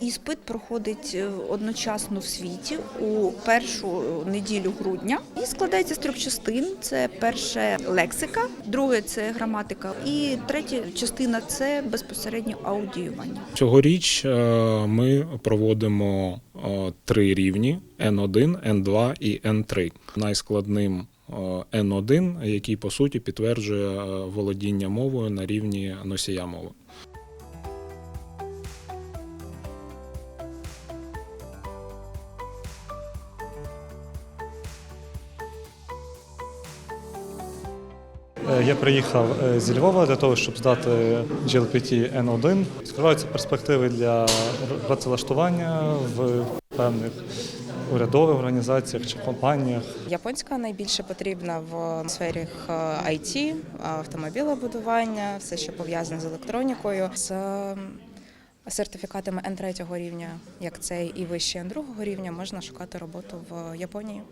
Іспит проходить е, одночасно в світі у першу неділю грудня і складається з трьох частин: це перше лексика, друге це граматика, і третя частина це безпосередньо аудіювання. Цьогоріч е, ми проводимо е, три рівні: N1, N2 і N3. Найскладним е, N1, який по суті підтверджує е, володіння мовою на рівні носія мови. Я приїхав е, зі Львова для того, щоб здати GLPT N1. Відкриваються перспективи для працевлаштування в певних урядових організаціях чи компаніях. Японська найбільше потрібна в сфері е, IT, автомобілебудування, все, що пов'язане з електронікою, з сертифікатами N3 рівня, як цей і вище N2 рівня, можна шукати роботу в Японії.